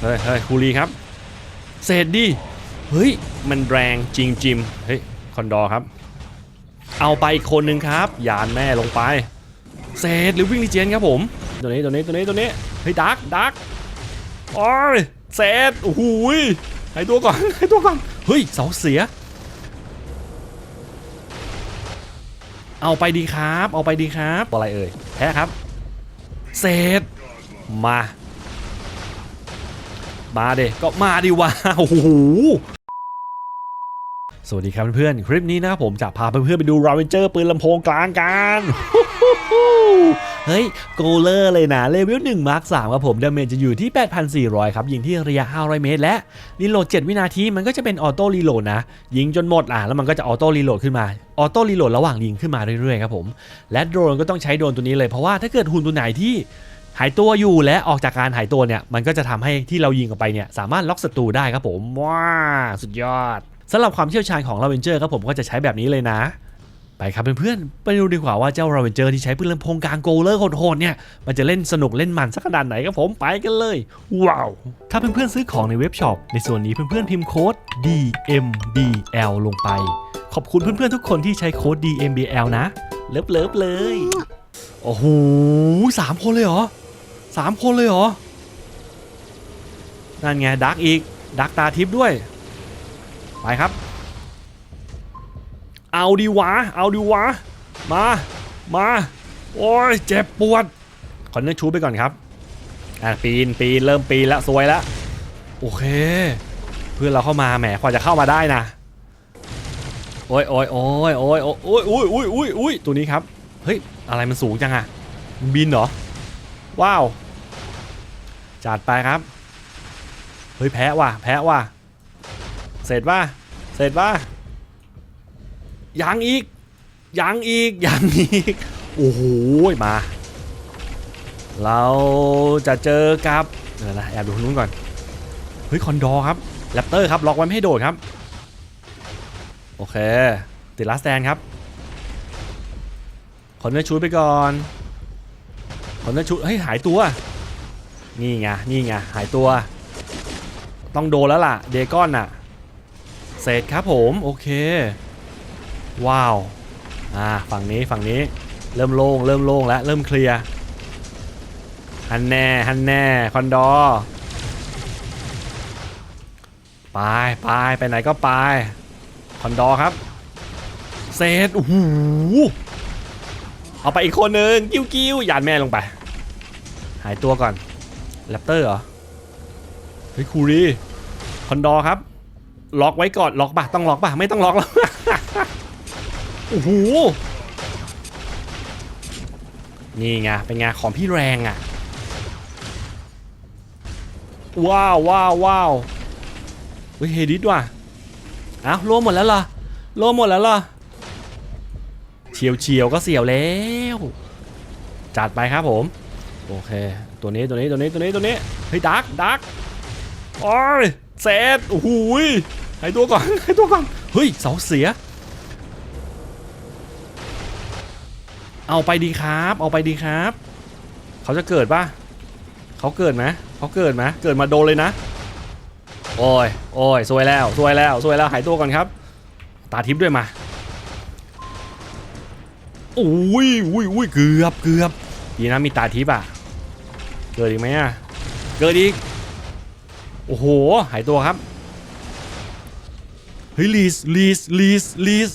เฮ้ยเฮ้ยคูรีครับเศษดิเฮ้ย มันแรงจริงจิมเฮ้ยคอนดอร์ครับ เอาไปอีกคนหนึ่งครับ ยานแม่ลงไปเศษหรือวิ่งลีเจนครับผม ตัวนี้ตัวนี้ตัวนี้ตัวนี้เฮ้ยดักดักโอ้ยเศษโอ้โหยให้ตัวก่อนให้ตัวก่อนเฮ้ยเสาเสีย เอาไปดีครับ เอาไปดีครับอะไรเอ่ยแพ้ครับเศษมา มาเด็ก็มาดิวะโอ้โหสวัสดีครับเพื่อนๆ คลิปนี้นะครับผมจะพาเพื่อนๆไปดูราเวนเจอร์ปืนลำโพงกลางกันเฮ้ยโกเลอร์เลยนะเลเวล1มาร์ค3ครับผมดาเมจจะอยู่ที่ 8,400 ครับ ยิงที่ระยะ 500 เมตร และรีโหลด 7 วินาที มันก็จะเป็นออโต้รีโหลดนะ ยิงจนหมดอะแล้วมันก็จะออโต้รีโหลดขึ้นมาออโต้รีโหลดระหว่างยิงขึ้นมาเรื่อยๆครับผมและโดรนก็ต้องใช้โดรนตัวนี้เลยเพราะว่าถ้าเกิดหุ่นตัวไหนที่ หายตัวอยู่และออกจากการหายตัวเนี่ย มันก็จะทำให้ที่เรายิงออกไปเนี่ย สามารถล็อกศัตรูได้ครับผม ว้า สุดยอดสำหรับความเชี่ยวชาญของลาเวนเจอร์ครับผมก็จะใช้แบบนี้เลยนะ ไปครับเพื่อนๆไปดูดีกว่าว่าเจ้าราเวนเจอร์ที่ใช้ปืนลำโพงกลางโกลเลอร์โหดๆเนี่ย มันจะเล่นสนุกเล่นมันสักขนาดไหนครับผมไปกันเลย ว้าว ถ้าเพื่อนๆซื้อของในเว็บช็อปในส่วนนี้เพื่อนๆพิมพ์โค้ด DMBL ลงไป ขอบคุณเพื่อนๆทุกคนที่ใช้โค้ด DMBL นะเลิฟเลิฟๆเลยโอ้โหสามคนเลยเหรอ สามคนเลยเหรอ นั่นไงดักอีกดักตาทิพย์ด้วย ไปครับ เอาดีวะ เอาดีวะ มา มา โอ้ยเจ็บปวด ขอเนื้อชูไปก่อนครับ อะปีนปีนเริ่มปีนแล้วสวยแล้วโอเค เพื่อนเราเข้ามาแหมกว่าจะเข้ามาได้นะโอ้ยโอ้ยโอ้ยโอ้ยโอ้ยโอ้ยโอ้ยโอ้ยโอ้ยตัวนี้ครับ เฮ้ย อะไรมันสูงจังอะบินเหรอ ว้าว จัดไปครับ เฮ้ยแพ้ว่ะ แพ้ว่ะ เสร็จป่ะเสร็จป่ะยังอีก ยังอีก ยังอีก โอ้โห มา เราจะเจอกับเดี๋ยวนะแอบดูนนู้นก่อน เฮ้ย คอนดอร์ครับแรปเตอร์ครับ ล็อกไว้ไม่ให้โดดครับ โอเค ติดลาสแตนครับขอเนื้อชูดไปก่อนขอเนื้อชูดเฮ้ย หายตัว นี่ไง นี่ไง หายตัว ต้องโดนแล้วล่ะ เดกอนน่ะ เสร็จครับผม โอเค ว้าว อ่า ฝั่งนี้ ฝั่งนี้ เริ่มโล่ง เริ่มโล่งแล้ว เริ่มเคลียร์ ฮันแน่ ฮันแน่ คอนดอไปไปไปไหนก็ไป คอนดอครับเซตโอ้โหเอาไปอีกคนหนึ่งกิ้วกิ้วยานแม่ลงไป หายตัวก่อน แรปเตอร์เหรอ เฮ้ยคูรีคอนดอครับ ล็อกไว้ก่อนล็อกป่ะต้องล็อกป่ะ ไม่ต้องล็อกแล้วโอ้โหนี่ไงเป็นไงของพี่แรงอะ ว้าวว้าวว้าวเฮ้ยเฮดิสว่ะอ้าวรวมหมดแล้วเหรอรวมหมดแล้วเหรอเฉียวเฉียวก็เสียวแล้ว จัดไปครับผม โอเค ตัวนี้ตัวนี้ตัวนี้ตัวนี้ตัวนี้เฮ้ยดักดักโอ้ยเซตโอ้โหยให้ตัวก่อนให้ตัวก่อนเฮ้ยเสาเสีย เอาไปดีครับ เอาไปดีครับ เขาจะเกิดป่ะเขาเกิดไหมเขาเกิดไหมเกิดมาโดนเลยนะโอ้ยโอ้ยซวยแล้วซวยแล้วซวยแล้วหายตัวก่อนครับ ตาทิพย์ด้วยมาอุ้ยอุ้ยอุ้ยเกือบเกือบดีนะมีตาทิพย์อะ เกิดอีกไหมอะเกิดอีก โอ้โห หายตัวครับ เฮ้ยลีสลีสลีสลีส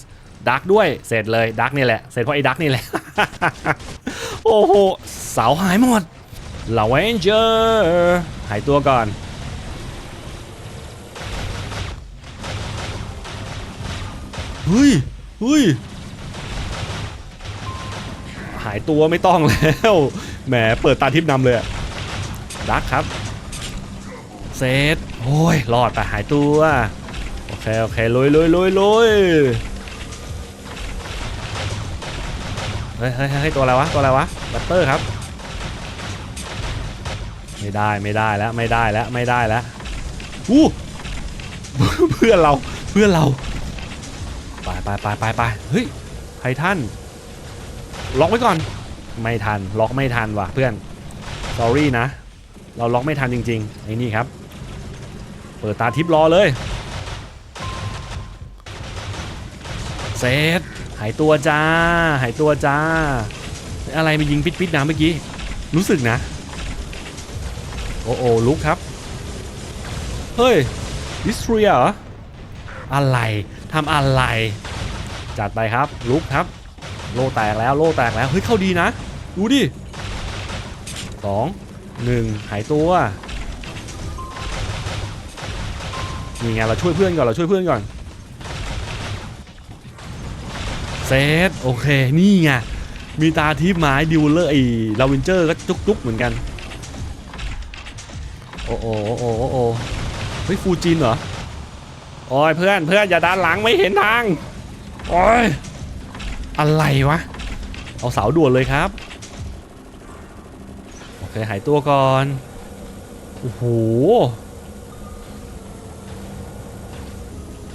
ดักด้วย เสร็จเลยดักนี่แหละ เสร็จเพราะไอ้ดักนี่แหละ โอ้โหเสาหายหมดลาเวนเจอร์หายตัวก่อน เฮ้ยเฮ้ยหายตัวไม่ต้องแล้ว แหม เปิดตาทิพย์นำเลยอะ ดักครับเซตโอ้ยรอดไปหายตัวโอเคโอเคลุยลุยลุยลุยเฮ้ยเฮ้ยเฮ้ยตัวอะไรวะตัวอะไรวะบัตเตอร์ครับ ไม่ได้ไม่ได้แล้วไม่ได้แล้วไม่ได้แล้วอู้เพื่อนเราเพื่อนเราไปไปไปไปไปเฮ้ยไททันล็อกไว้ก่อน ไม่ทันล็อกไม่ทันว่ะเพื่อน s อรี่นะ เราล็อกไม่ทันจริงๆไอ้นี่ครับ เปิดตาทิพย์รอเลยเซตหายตัวจ้า หายตัวจ้า อะไรมายิงปิดๆนะเมื่อกี้ รู้สึกนะ โอ้โอลุกครับ เฮ้ยดิสเทรียเหรอ อะไรทำอะไร จัดไปครับ ลุกครับ โล่แตกแล้ว โล่แตกแล้ว เฮ้ย เข้าดีนะ ดูดิสอง หนึ่งหายตัวนี่ไงเราช่วยเพื่อนก่อนเราช่วยเพื่อนก่อนเซตโอเคนี่ไงมีตาทิพย์ไม้ดิวเลอร์ไอ้ลาวินเจอร์ก็จุกๆเหมือนกัน โอ้โอ้โอ้โอ้โอ้เฮ้ยฟูจินเหรอโอ้ยเพื่อนเพื่อนอย่าด้านหลังไม่เห็นทางโอ้ยอะไรวะ เอาเสาด่วนเลยครับ เคหายตัวก่อน โอ้โห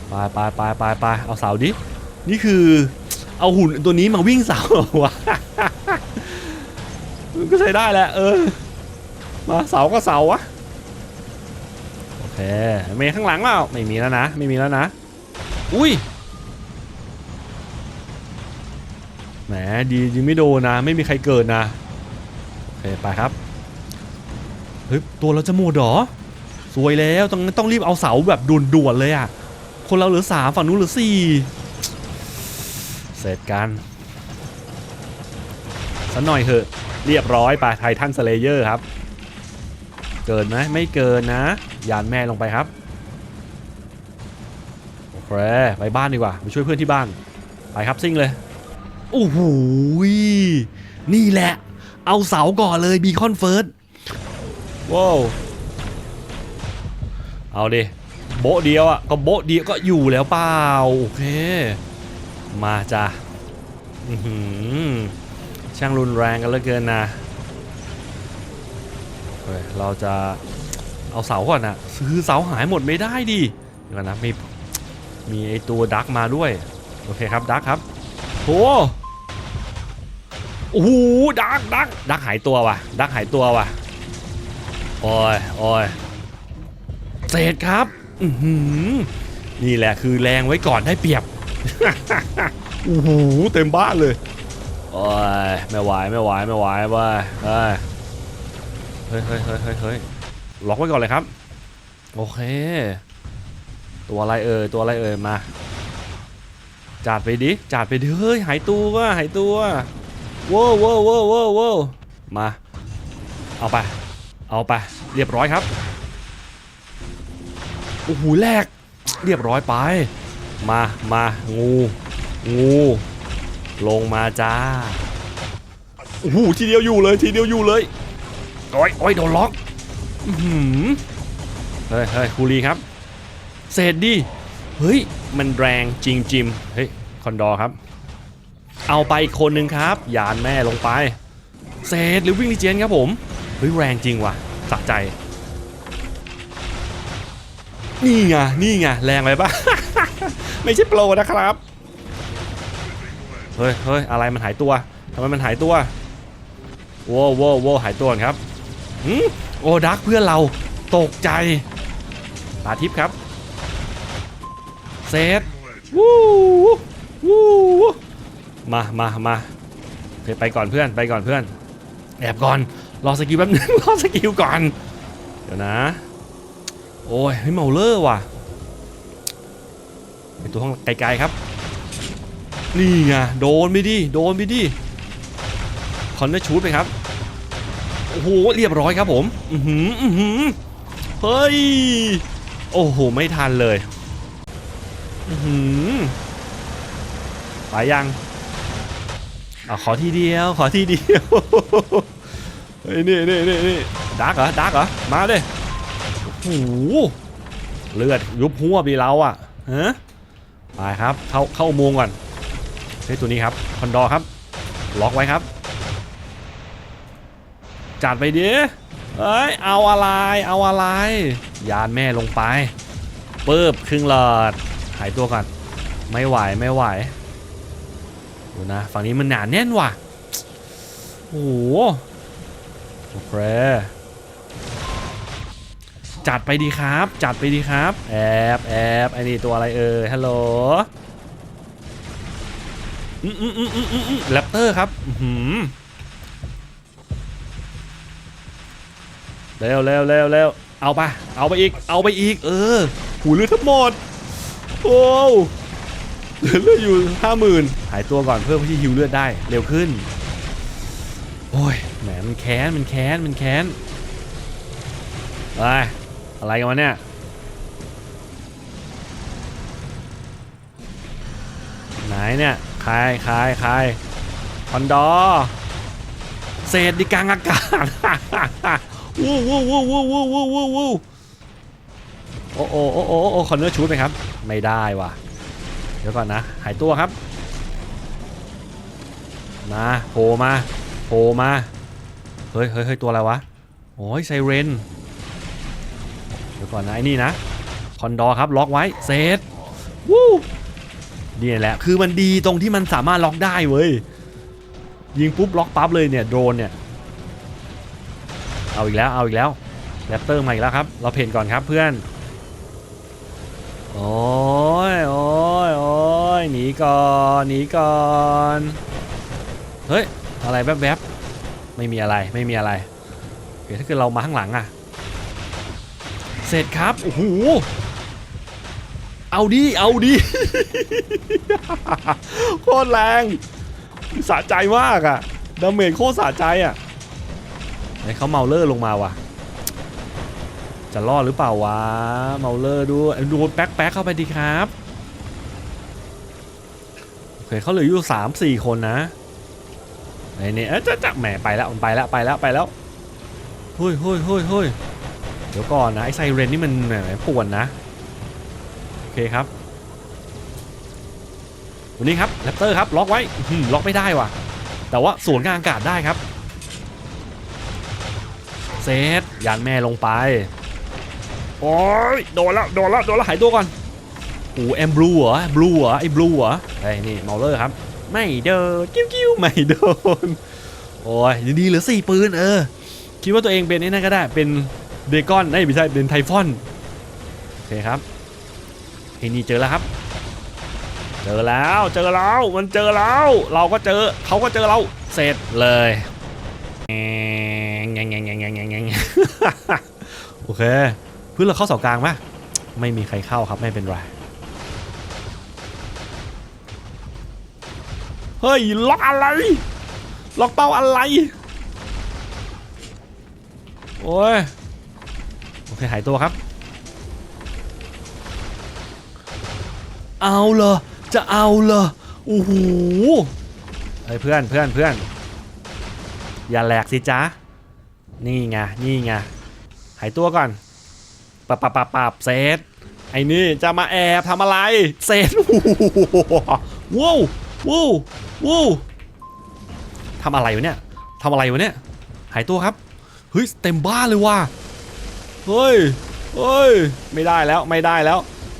ไปไปไปไปไปเอาเสาดิ นี่คือ เอาหุ่นตัวนี้มาวิ่งเสาเหรอวะก็ใช้ได้แหละเออ มาเสาก็เสาวะ โอเคเมย์ข้างหลังเปล่าไม่มีแล้วนะ ไม่มีแล้วนะ อุ้ยแหมดียิงไม่โดนนะ ไม่มีใครเกิดนะ โอเค ไปครับ เฮ้ยตัวเราจะหมดหรอ สวยแล้วต้องต้องรีบเอาเสาแบบด่วนๆเลยอะ คนเราเหลือสามฝั่งนู้นเหลือสี่เสร็จกันสักหน่อยเถอะ เรียบร้อยไปไททันสเลเยอร์ครับ เกินไหมไม่เกินนะ ยานแม่ลงไปครับโอเคไปบ้านดีกว่า ไปช่วยเพื่อนที่บ้าน ไปครับซิ่งเลยโอ้โหนี่แหละ เอาเสาก่อนเลยบีคอนเฟิร์ส ว้าวเอาดิโบเดียวอะก็โบเดียวก็อยู่แล้วเปล่าโอเค มาจ้ะอื้อหือช่างรุนแรงกันเหลือเกินนะเฮ้ยเราจะเอาเสาก่อนนะซื้อเสาหายหมดไม่ได้ดิเดี๋ยวก่อนนะมีมีไอตัวดักมาด้วยโอเคครับดักครับโอ้โอ้โหดักดักดักหายตัวว่ะดักหายตัวว่ะ โอ้ยโอ้ยเศษครับอือหือนี่แหละคือแรงไว้ก่อนได้เปรียบโอ้โหเต็มบ้านเลยโอ้ยไม่ไหวไม่ไหวไม่ไหวเว้ยเฮ้ยเฮ้ยเฮ้ยเฮ้ยเฮ้ยเฮ้ยล็อกไว้ก่อนเลยครับ โอเค ตัวอะไรเอ่ยตัวอะไรเอ่ยมาจัดไปดิจัดไปดิเฮ้ยหายตัวหายตัวว้าวว้าวว้าวว้าวว้าวมาเอาไป เอาไปเรียบร้อยครับโอ้โหแรกเรียบร้อยไป มามางู งู ลงมาจ้าโอ้โหทีเดียวอยู่เลยทีเดียวอยู่เลยโอ้ยโอ้ยโดนล็อกอืเฮ้ยเฮ้ยคูรีครับ เศษดิเฮ้ย มันแรงจริงจิมเฮ้ยคอนดอร์ครับ เอาไปอีกคนนึงครับ ยานแม่ลงไป เศษหรือวิ่งลีเจนครับผม เฮ้ยแรงจริงว่ะสะใจ นี่ไงนี่ไงแรงไปปะไม่ใช่โปรนะครับ เฮ้ยเฮ้ยอะไรมันหายตัวทำไมมันหายตัวโว้โว้วโว้หายตัวครับหืมโอ้ดักเพื่อนเราตกใจตาทิพย์ครับเซตวู้วู้มามามาไปก่อนเพื่อนไปก่อนเพื่อน แอบก่อน รอสกิลแป๊บนึง รอสกิลก่อน เดี๋ยวนะ โอ้ยเฮ้ยเมาเลอร์ว่ะเป็นตัวห้องไกลๆครับ นี่ไงโดนไปดิ โดนไปดิ คอนเนอร์ชูดไปครับ โอ้โห เรียบร้อยครับผม อือหือ อือหือ เฮ้ย โอ้โห ไม่ทันเลย อือหือไปยังอขอทีเดียว ขอทีเดียว เฮ้นี่นี่นี่นี่ดักเหรอดักเหรอ มาเลยโอ้โหเลือดยุบหัวปีเราอะฮะไปครับ เข้าเข้าอุโมงก่อนเฮ้ตัวนี้ครับ คอนดอร์ครับ ล็อกไว้ครับ จัดไปดิเอ้ย เอาอะไร เอาอะไร ยานแม่ลงไปเปิบครึ่งหลอด หายตัวก่อน ไม่ไหว ไม่ไหวดูนะ ฝั่งนี้มันหนาแน่นว่ะ โอ้โห เคจัดไปดีครับ จัดไปดีครับ แอบแอบไอ้นี่ตัวอะไรเอ่ยฮัลโหลอืมอืมอืมอืมอืมอืมแรปเตอร์ครับอื้อหือเร็วเร็วเร็วเร็วเอาไปเอาไปอีก เอาไปอีก เออ หูเลือดทั้งหมด โอ้วเหลือเลือดอยู่ห้าหมื่นหายตัวก่อนเพื่อที่ฮิวเลือดได้ เร็วขึ้น โอ้ยแหมมันแค้นมันแค้นมันแค้นอะไรอะไรกันวะเนี่ยไหนเนี่ยครใครใครคอนดอเศษดิกลางอากาศวู้วู้วู้วู้วู้วู้วู้วู้โอ้โอ้โอ้โอ้โอ้คอนเนอร์ชูดไหมครับ ไม่ได้ว่ะ เดี๋ยวก่อนนะ หายตัวครับ มาโผล่มา โผล่มา เฮ้ยเฮ้ยเฮ้ยตัวอะไรวะ โอ้ยไซเรน เดี๋ยวก่อนนะไอ้นี่นะ คอนดอครับล็อกไว้ เซตวู้นี่แหละ คือมันดีตรงที่มันสามารถล็อกได้เว้ย ยิงปุ๊บล็อกปั๊บเลยเนี่ยโดรนเนี่ย เอาอีกแล้วเอาอีกแล้วแรปเตอร์มาอีกแล้วครับ เราเพนก่อนครับเพื่อน โอ้ยโอ้ยโอ้ยหนีก่อนหนีก่อน เฮ้ย อะไรแวบๆไม่มีอะไรไม่มีอะไรเดี๋ยวถ้าเกิดเรามาข้างหลังอะเสร็จครับโอ้โหเอาดิเอาดิโคตรแรงสะใจมากอะดาเมจโคตรสะใจอะไอเขาเมาเลอร์ลงมาว่ะจะรอดหรือเปล่าวะเมาเลอร์ดูดูแป๊กแป๊กเข้าไปดีครับโอเคเขาเหลืออยู่สามสี่คนนะ ไอ้นี่เอ๊ะจะจะแหมไปแล้วไปแล้วไปแล้วไปแล้วเฮ้ยเฮ้ยเฮ้ยเฮ้ยเดี๋ยวก่อนนะไอ้ไซเรนนี่มันแหมป่วนนะโอเคครับวันนี้ครับแรปเตอร์ครับล็อกไว้ล็อกไม่ได้ว่ะ แต่ว่าสวนกลางอากาศได้ครับเซตยานแม่ลงไปโอ้ยโดนล้วโดนล้วโดนล้วหายตัวก่อนโอ้แอมบลูเหรอ บลูเหรอไอ้บลูเหรอไอ้นี่เมาเลอร์ครับ ไม่เดินกิ้วกิ้วไม่โดนโอ้ยดีเหลือสี่ปืนเออ คิดว่าตัวเองเป็นไอ้นั่นก็ได้เป็นเดกอนไม่ใช่เป็นไทฟอนโอเคครับไอ้นี่เจอแล้วครับ เจอแล้วเจอแล้วมันเจอแล้ว เราก็เจอเขาก็เจอเราเสร็จเลยแงงแงงแงงแงงแงงแงงโอเคเพื่อนเราเข้าเสากลางปะไม่มีใครเข้าครับไม่เป็นไร เฮ้ยล็อกอะไร ล็อกเป้าอะไร โอ้ย โอเค หายตัวครับ เอาเหรอจะเอาเหรอโอ้โหเฮ้ยเพื่อนเพื่อนเพื่อน อย่าแหลกสิจ๊ะ นี่ไง นี่ไง หายตัวก่อนปับปับปับปับเซตไอ้นี่จะมาแอบทำอะไร เซตว้าว ว้วว้ทำอะไรวะเนี่ยทำอะไรวะเนี่ย หายตัวครับ เฮ้ยเต็มบ้านเลยว่ะ เฮ้ย เฮ้ย ไม่ได้แล้วไม่ได้แล้ว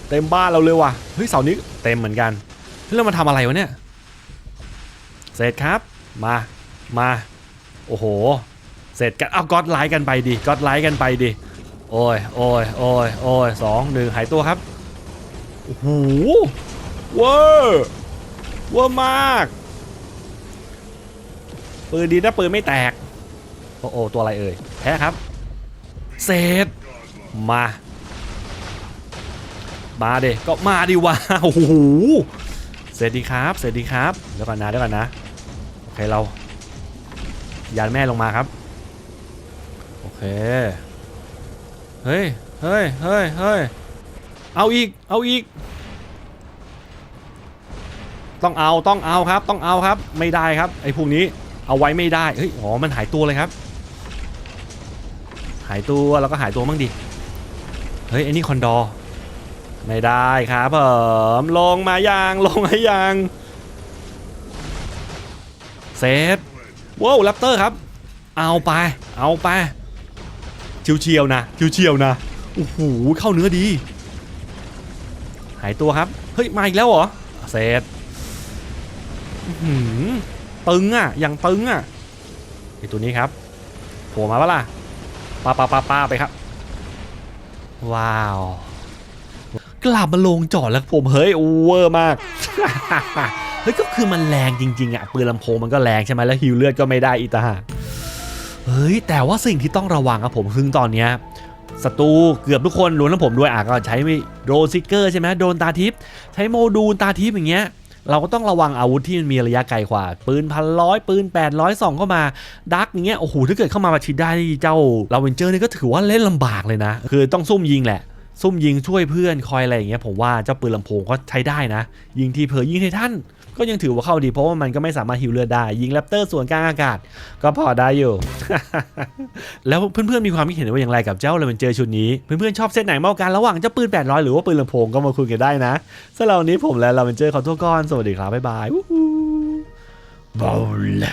เต็มบ้านเราเลยว่ะ เฮ้ยเสานี้เต็มเหมือนกันเฮ้ยเรามาทำอะไรวะเนี่ย เสร็จครับ มา มา โอ้โห เสร็จกันเอาก็อดไลค์กันไปดิก็อดไลค์กันไปดิโอ้ยโอ้ยโอ้ยโอ้ยสองหนึ่งหายตัวครับ โอ้โหเวอร์ เวอร์มากปืนดีนะปืนไม่แตก โอ้โอตัวอะไรเอ่ยแพ้ครับเสร็จมา มาเด็ก็มาดิวะโอ้โหเสร็จดีครับเสร็จดีครับเดี๋ยวก่อนนะเดี๋ยวก่อนนะโอเคเรายานแม่ลงมาครับ โอเคเฮ้ยเฮ้ยเฮ้ยเฮ้ยเอาอีกเอาอีก ต้องเอาต้องเอาครับ ต้องเอาครับ ไม่ได้ครับไอ้พวกนี้เอาไว้ไม่ได้เฮ้ยอ๋อมันหายตัวเลยครับ หายตัวแล้วก็หายตัวบ้างดิเฮ้ยไอ้นี่คอนดอไม่ได้ครับผมลงมายังลงมายังเซฟว้าวแรปเตอร์ครับ เอาไป เอาไปชิวเชียวๆนะชิวเชียวๆนะโอ้โหเข้าเนื้อดี หายตัวครับ เฮ้ย มาอีกแล้วเหรอเซตอื้อหือ ตึงอะอย่างตึงอะไอตัวนี้ครับโผล่มาปะล่ะปาปาปาปาไปครับ ว้าว กลับมาลงจอดแล้วผมเฮ้ยโอเวอร์มากเฮ้ยก็คือมันแรงจริง ๆอะปืนลำโพงมันก็แรงใช่ไหมแล้วฮิวเลือดก็ไม่ได้อีตาเฮ้ยแต่ว่าสิ่งที่ต้องระวังครับผมซึ่งตอนเนี้ยศัตรูเกือบทุกคนรวมทั้งผมด้วยอะก็ใช้โดรนซิกเกอร์ใช่ไหมโดนตาทิพย์ใช้โมดูลตาทิพย์อย่างเงี้ย เราก็ต้องระวังอาวุธที่มันมีระยะไกลกว่า ปืนพันร้อยปืนแปดร้องเข้ามาดักอย่างเงี้ยโอ้โหถ้าเกิดเข้ามาประชิดได้เจ้าลาเวนเจอร์นี่ก็ถือว่าเล่นลำบากเลยนะ คือต้องซุ่มยิงแหละซุ่มยิงช่วยเพื่อนคอยอะไรอย่างเงี้ยผมว่าเจ้าปืนลำโพงก็ใช้ได้นะ ยิงทีเผลอยิงไททัน ก็ยังถือว่าเข้าดีเพราะว่ามันก็ไม่สามารถฮิวเลือดได้ ยิงแรปเตอร์ส่วนกลางอากาศ ก็พอได้อยู่ แล้วเพื่อนๆมีความคิดเห็นว่าอย่างไรกับเจ้าเลาเวนเจอชุดนี้ เพื่อนๆชอบเซตไหนมากกันระหว่างเจ้าปืน 800 หรือว่าปืนลำโพงก็มาคุยกันได้นะสำหรับวันนี้ผมและลาเวนเจอขอตัวก่อนสวัสดีครับบ๊ายบายวู้ฮู้บอล